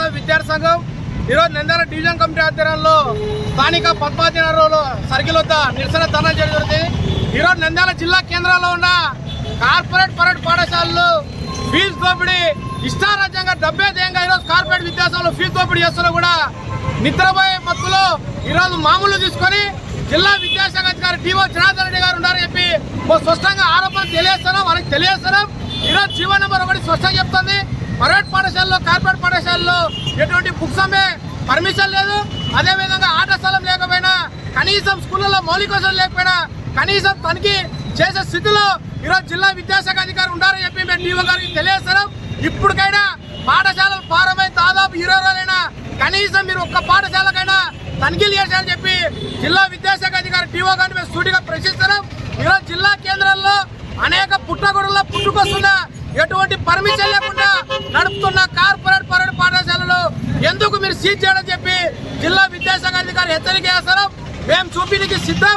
ప్రజాస్వామ్య విద్యార్థి సంఘం ఈరోజు నంద్యాల డివిజన్ కమిటీ ఆధ్వర్యంలో స్థానిక పద్మావతి నగరంలో సర్కిల్ వద్ద నిరసన ధర్నా జరుగుతుంది ఈరోజు నంద్యాల జిల్లా కేంద్రంలో ఉన్న కార్పొరేట్ పరేడ్ పాఠశాలలు ఫీజు దోపిడీ ఇష్టారాజ్యంగా డబ్బే ధ్యేయంగా ఈరోజు కార్పొరేట్ విద్యాసంలో ఫీజు దోపిడీ చేస్తున్నా కూడా నిద్రపోయే మత్తులో ఈరోజు మామూలు తీసుకొని జిల్లా విద్యాశాఖ అధికారి డిఓ జనార్దన్ రెడ్డి గారు ఉన్నారని చెప్పి స్పష్టంగా ఆరోపణలు తెలియజేస్తున్నాం వాళ్ళకి తెలియజేస్తున్నాం. ఈరోజు జీవో నెంబర్ ఒకటి స్పష్టంగా చెప్తుంది ప్రైవేట్ పాఠశాలలో కార్పొరేట్ పాఠశాలలో ఎటువంటి బుక్స్ అమ్మే పర్మిషన్ లేదు. అదేవిధంగా ఆట స్థలం లేకపోయినా కనీసం స్కూళ్ళలో మౌలిక వసతులు లేకపోయినా కనీసం తనిఖీ చేసే స్థితిలో ఈరోజు జిల్లా విద్యాశాఖ అధికారి ఉండాలని చెప్పి మేము డిఓ గారికి తెలియజేస్తున్నాం. ఇప్పటికైనా పాఠశాలలు ప్రారంభమై దాదాపు ఇరవై రోజులైనా కనీసం మీరు ఒక్క పాఠశాలకైనా తనిఖీలు చేశారని చెప్పి జిల్లా విద్యాశాఖ అధికారి డిఓ గారిని మేము సూటిగా ప్రశ్నిస్తున్నాం. ఈరోజు జిల్లా కేంద్రాల్లో అనేక పుట్టగొడుల్లో పుట్టు ఎటువంటి పర్మిషన్ లేకుండా నడుపుతున్న కార్పొరేట్ పరేడ్ పాఠశాలలు ఎందుకు మీరు సీజ్ చేయడం చెప్పి జిల్లా విద్యాశాఖ అధికారి హెచ్చరిక చేస్తారు మేము చూపించడానికి సిద్ధం.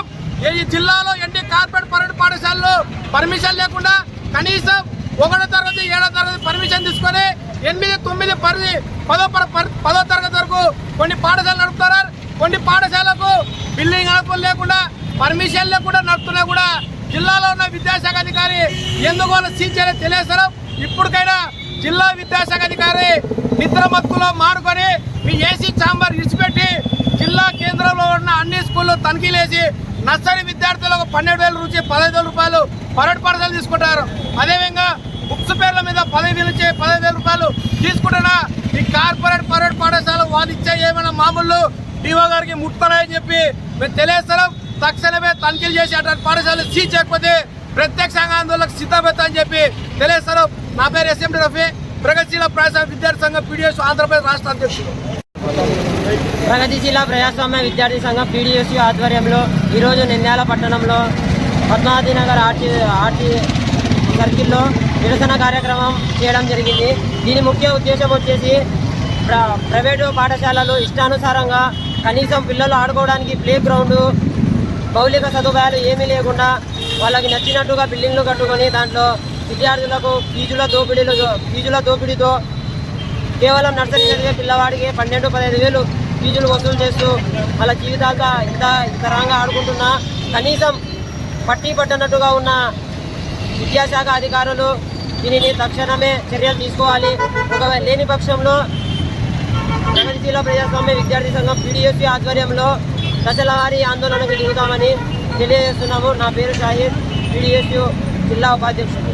ఈ జిల్లాలో ఎన్ని కార్పొరేట్ పరేడ్ పాఠశాలలు పర్మిషన్ లేకుండా కనీసం ఒకటో తరగతి ఏడో తరగతి పర్మిషన్ తీసుకొని ఎనిమిది తొమ్మిది పది పదో పర్- పదో తరగతి వరకు కొన్ని పాఠశాలలు నడుపుతున్నారు కొన్ని పాఠశాలకు బిల్డింగ్ అనుకూలం లేకుండా పర్మిషన్ లేకుండా నడుపుతున్నా కూడా జిల్లాలో విద్యాశాఖ అధికారి ఎందుకు వాళ్ళు సీజ్ తెలియజేస్తారు ఇప్పటికైనా జిల్లా విద్యాశాఖ అధికారి నిద్రమత్తులో మారుకొని మీ ఏసీ ఛాంబర్ విడిచిపెట్టి జిల్లా కేంద్రంలో ఉన్న అన్ని స్కూళ్ళు తనిఖీలేసి నర్సరీ విద్యార్థులకు పన్నెండు వేల నుంచి పదహైదు వేల రూపాయలు పరడ్ పరసలు తీసుకుంటారు. అదేవిధంగా బుక్స్ పేర్ల మీద పదహైదు వేల నుంచి పదహైదు వేల రూపాయలు తీసుకుంటున్నా ఈ కార్పొరేట్ పరేడ్ పాఠశాల వాళ్ళు ఇచ్చే ఏమైనా మామూలు డిఓ గారికి ముట్టుకున్నాయని చెప్పి మేము తెలియజేస్తున్నాం తక్షణమే తనిఖీలు చేసి అటువంటి పాఠశాలలు సీజ్ చేయకపోతే ప్రత్యక్షంగా ఆందోళనకు సిద్ధమవుతా అని చెప్పి తెలియజేస్తారు. నా పేరు ఎస్ఎండి రఫీ. ప్రగతిశీల ప్రజా విద్యార్థి సంఘం పీడిఎస్ ఆంధ్రప్రదేశ్ రాష్ట్ర అధ్యక్షుడు. ప్రగతిశీల ప్రజాస్వామ్య విద్యార్థి సంఘం పీడిఎస్యు ఆధ్వర్యంలో ఈరోజు నింద్యాల పట్టణంలో పద్మావతి నగర్ ఆర్టీ ఆర్టీ సర్కిల్లో నిరసన కార్యక్రమం చేయడం జరిగింది. దీని ముఖ్య ఉద్దేశం వచ్చేసి ప్ర ప్రైవేటు పాఠశాలలు ఇష్టానుసారంగా కనీసం పిల్లలు ఆడుకోవడానికి ప్లే గ్రౌండ్ మౌలిక సదుపాయాలు ఏమీ లేకుండా వాళ్ళకి నచ్చినట్టుగా బిల్డింగ్లు కట్టుకొని దాంట్లో విద్యార్థులకు ఫీజుల దోపిడీలు ఫీజుల దోపిడీతో కేవలం నర్సరీ చదివే పిల్లవాడికి పన్నెండు పదహైదు వేలు ఫీజులు వసూలు చేస్తూ వాళ్ళ జీవితాలతో ఇంత ఇతరంగా ఆడుకుంటున్నా. కనీసం పట్టి పట్టనట్టుగా ఉన్న విద్యాశాఖ అధికారులు దీనిని తక్షణమే చర్యలు తీసుకోవాలి. ఒకవేళ లేని పక్షంలో ప్రగతిశీల ప్రజాస్వామ్య విద్యార్థి సంఘం పీడిఎస్సీ ఆధ్వర్యంలో దశల వారీ ఆందోళనకు దిగుతామని తెలియజేస్తున్నాము. నా పేరు షాహిద్ పీడిఎస్యు జిల్లా ఉపాధ్యక్షుడు.